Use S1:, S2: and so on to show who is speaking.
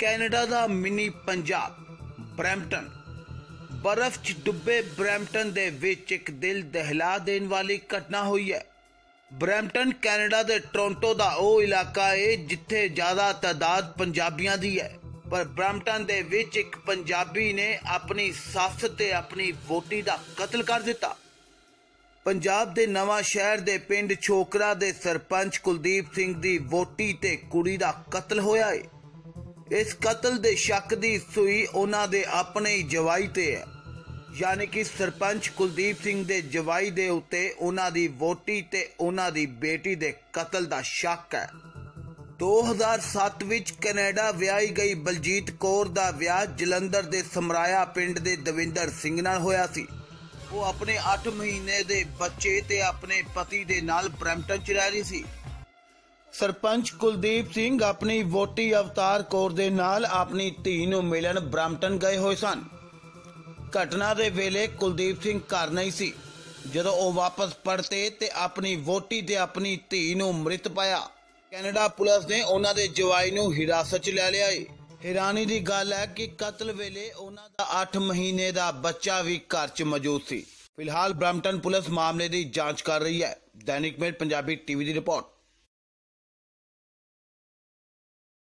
S1: Canada ਦਾ mini Punjab, Brampton. ਬਰਫ਼ 'ਚ ਡੁੱਬੇ ਬਰੈਂਪਟਨ ਦੇ ਵਿੱਚ ਇੱਕ ਦਿਲ ਦਹਿਲਾ ਦੇਣ ਵਾਲੀ ਘਟਨਾ ਹੋਈ ਹੈ। ਬਰੈਂਪਟਨ, ਕੈਨੇਡਾ ਦੇ ਟੋਰਾਂਟੋ ਦਾ ਉਹ ਇਲਾਕਾ ਹੈ ਜਿੱਥੇ ਜ਼ਿਆਦਾ ਤਾਦਾਦ ਪੰਜਾਬੀਆਂ ਦੀ ਹੈ। ਪਰ ਬਰੈਂਪਟਨ ਦੇ ਵਿੱਚ ਇੱਕ ਪੰਜਾਬੀ ਨੇ ਆਪਣੀ ਸੱਸ ਤੇ ਆਪਣੀ ਵੋਟੀ ਦਾ ਕਤਲ ਕਰ ਦਿੱਤਾ। ਪੰਜਾਬ ਦੇ ਨਵਾਂ ਸ਼ਹਿਰ ਦੇ ਪਿੰਡ ਛੋਕਰਾ ਦੇ ਸਰਪੰਚ ਕੁਲਦੀਪ ਸਿੰਘ ਦੀ ਵੋਟੀ ਤੇ ਕੁੜੀ ਦਾ ਕਤਲ ਹੋਇਆ ਏ। ਇਸ ਕਤਲ ਦੇ ਸ਼ੱਕ ਦੀ ਸੂਈ ਉਹਨਾਂ ਦੇ ਆਪਣੇ ਹੀ ਜਵਾਈ ਤੇ ਹੈ। ਯਾਨੀ ਕਿ ਸਰਪੰਚ ਕੁਲਦੀਪ ਸਿੰਘ ਦੇ ਜਵਾਈ ਦੇ ਉੱਤੇ ਉਹਨਾਂ ਦੀ ਵੋਟੀ ਤੇ ਉਹਨਾਂ ਦੀ ਬੇਟੀ ਦੇ ਕਤਲ ਦਾ ਸ਼ੱਕ ਹੈ। 2007 ਵਿੱਚ ਕੈਨੇਡਾ ਵਿਆਹੀ ਗਈ ਬਲਜੀਤ ਕੌਰ ਦਾ ਵਿਆਹ ਜਲੰਧਰ ਦੇ ਸਮਰਾਇਆ ਪਿੰਡ ਦੇ ਦਵਿੰਦਰ ਸਿੰਘ ਨਾਲ ਹੋਇਆ ਸੀ। ਉਹ ਆਪਣੇ 8 ਮਹੀਨੇ ਦੇ ਬੱਚੇ ਤੇ ਆਪਣੇ ਪਤੀ ਦੇ ਨਾਲ ਬਰੈਂਪਟਨ ਚ ਰਹਿ ਰਹੀ ਸੀ। ਸਰਪੰਚ ਕੁਲਦੀਪ ਸਿੰਘ ਆਪਣੀ ਵੋਟੀ ਅਵਤਾਰ ਕੌਰ ਦੇ ਨਾਲ ਆਪਣੀ ਧੀ ਨੂੰ ਮਿਲਣ ਬਰੈਂਪਟਨ ਗਏ ਹੋਏ ਸਨ। ਘਟਨਾ ਦੇ ਵੇਲੇ ਕੁਲਦੀਪ ਸਿੰਘ ਘਰ ਨਹੀਂ ਸੀ। ਜਦੋਂ ਉਹ ਵਾਪਸ ਪਰਤੇ ਤੇ ਆਪਣੀ ਵੋਟੀ ਤੇ ਆਪਣੀ ਧੀ ਨੂੰ ਮ੍ਰਿਤ ਪਾਇਆ, ਕੈਨੇਡਾ ਪੁਲਿਸ ਨੇ ਉਹਨਾਂ ਦੇ ਜਵਾਈ ਨੂੰ ਹਿਰਾਸਤ 'ਚ ਲੈ ਲਿਆ ਏ ਹੈਰਾਨੀ ਦੀ ਗੱਲ ਹੈ ਕਿ ਕਤਲ ਵੇਲੇ ਉਹਨਾਂ ਦਾ 8 ਮਹੀਨੇ ਦਾ ਬੱਚਾ ਵੀ ਘਰ 'ਚ ਮੌਜੂਦ ਸੀ। ਫਿਲਹਾਲ ਬ੍ਰੈਂਪਟਨ ਪੁਲਿਸ ਮਾਮਲੇ ਦੀ ਜਾਂਚ ਕਰ ਰਹੀ ਹੈ। ਦੈਨਿਕ ਮੇਲ ਪੰਜਾਬੀ ਟੀਵੀ ਦੀ ਰਿਪੋਰਟ।